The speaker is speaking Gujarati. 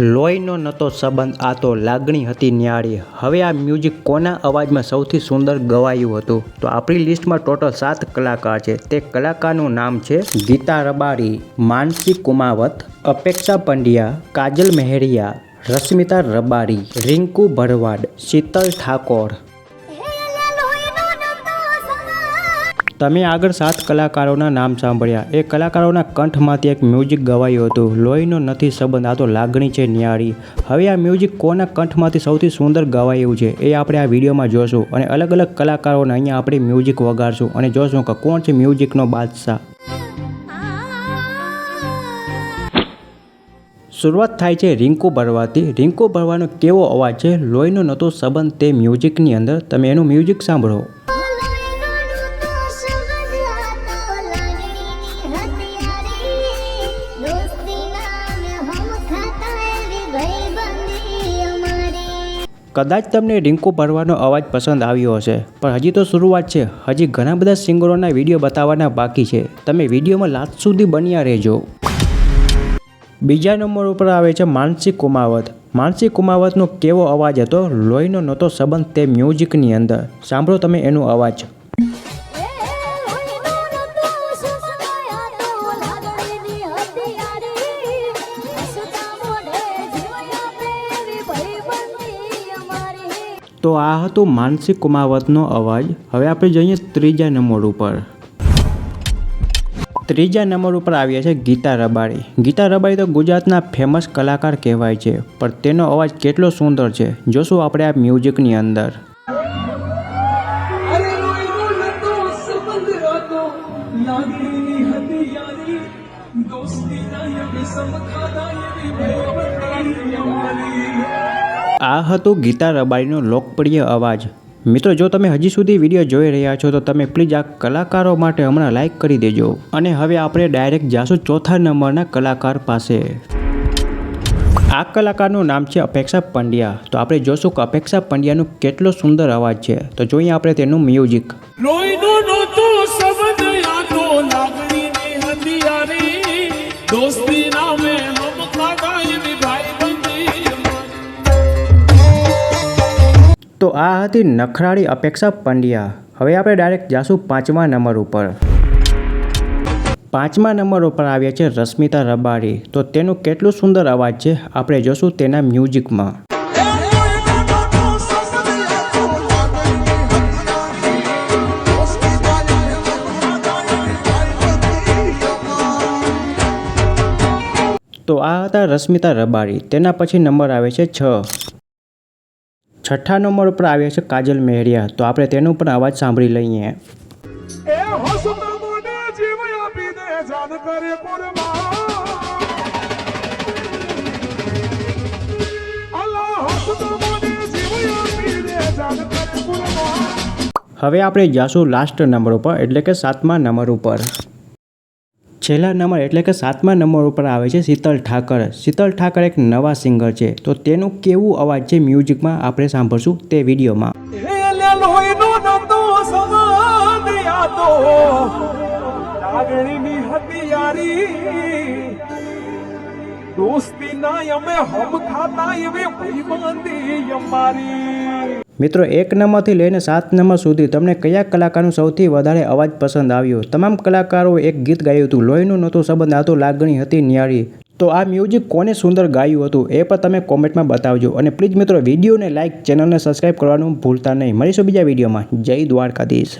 લોહીનો નતો સંબંધ, આ તો લાગણી હતી ન્યારી હવે આ મ્યુઝિક કોના અવાજમાં સૌથી સુંદર ગવાયું હતું? તો આપણી લિસ્ટમાં ટોટલ સાત કલાકાર છે. તે કલાકારનું નામ છે ગીતા રબારી, માનસી કુમાવત, અપેક્ષા પંડ્યા, કાજલ મહેરિયા, રશ્મિતા રબારી, રિંકુ ભરવાડ, શીતલ ઠાકોર. તમે આગળ સાત કલાકારોના નામ સાંભળ્યા. એ કલાકારોના કંઠમાંથી એક મ્યુઝિક ગવાયું હતું. લોહીનો નથી સંબંધ, આ તો લાગણી છે ન્યારી. હવે આ મ્યુઝિક કોના કંઠમાંથી સૌથી સુંદર ગવાયું છે? એ આપણે આ વિડીયોમાં જોશું અને અલગ અલગ કલાકારોને અહીંયા આપણે મ્યુઝિક વગાડશું અને જોશું કે કોણ છે મ્યુઝિકનો બાદશાહ. શરૂઆત થાય છે રિંકુ ભરવાથી. રિંકુ ભરવાનો કેવો અવાજ છે? લોહીનો નહોતો સંબંધ તે મ્યુઝિકની અંદર. તમે એનું મ્યુઝિક સાંભળો. કદાચ તમને રિંકુ ભરવાનો અવાજ પસંદ આવ્યો હશે, પણ હજી તો શરૂઆત છે. હજી ઘણા બધા સિંગરોના વીડિયો બતાવવાના બાકી છે. તમે વિડીયોમાં લાસ્ટ સુધી બન્યા રહેજો. બીજા નંબર ઉપર આવે છે માનસી કુમાવત. માનસી કુમાવતનો કેવો અવાજ હતો? લોહીનો નહોતો સંબંધ તે મ્યુઝિકની અંદર. સાંભળો તમે એનો અવાજ. તો આ હતો માનસિક કુમાવતનો અવાજ. હવે આપણે જઈએ ત્રીજા નંબર ઉપર. ત્રીજા નંબર ઉપર આવ્યા છે ગીતા રબારી. ગીતા રબારી તો ગુજરાતના ફેમસ કલાકાર કહેવાય છે, પણ તેનો અવાજ કેટલો સુંદર છે. જોશું આપણે આ મ્યુઝિકની અંદર. અરે રોઈનો નતો સંબંધ હતો લાગણીની આ હતો ગીતા રબારીનો લોકપ્રિય અવાજ. મિત્રો, જો તમે હજી સુધી વીડિયો જોઈ રહ્યા છો, તો તમે પ્લીઝ આ કલાકારો માટે હમણાં લાઈક કરી દેજો. અને હવે આપણે ડાયરેક્ટ જાશું ચોથા નંબરના કલાકાર પાસે. આ કલાકારનું નામ છે અપેક્ષા પંડ્યા. તો આપણે જોશું કે અપેક્ષા પંડ્યાનો કેટલો સુંદર અવાજ છે. તો જોઈએ આપણે તેનું મ્યુઝિક. લોહીનો નહોતો. તો આ હતી નખરાળી અપેક્ષા પંડ્યા. હવે આપણે ડાયરેક્ટ જાશું પાંચમા નંબર ઉપર. પાંચમા નંબર ઉપર આવ્યા છે રશ્મિતા રબારી. તો તેનું કેટલું સુંદર અવાજ છે? આપણે જોશું તેના મ્યુઝિકમાં. તો આ હતા રશ્મિતા રબારી. તેના પછી નંબર આવે છે છ. છઠ્ઠા નંબર ઉપર આવે છે કાજલ મહેરિયા. તો આપણે તેનો પણ અવાજ સાંભળી લઈએ. હવે આપણે જાશું લાસ્ટ નંબર ઉપર એટલે કે સાતમા નંબર ઉપર. છેલ્લા નંબર એટલે કે સાતમા નંબર ઉપર આવે છે શીતલ ઠાકર. શીતલ ઠાકર એક નવા સિંગર છે. તો તેનું કેવું અવાજ છે મ્યુઝિકમાં? આપણે સાંભળશું તે વિડીયોમાં. દોસ્તી ના અમે હમ ખાતા એવી ભાઈબંધી અમારી. મિત્રો, એક નંબરથી લઈને સાત નંબર સુધી તમને કયા કલાકારનું સૌથી વધારે અવાજ પસંદ આવ્યો? તમામ કલાકારો એક ગીત ગાયું હતું, લોહીનું નહોતું સંબંધ આતો લાગણી હતી ન્યારી. તો આ મ્યુઝિક કોને સુંદર ગાયું હતું એ પણ તમે કોમેન્ટમાં બતાવજો. અને પ્લીઝ મિત્રો, વિડીયોને લાઇક ચેનલને સબસ્ક્રાઈબ કરવાનું ભૂલતા નહીં. મળીશું બીજા વિડીયોમાં. જય દ્વારકાધીશ.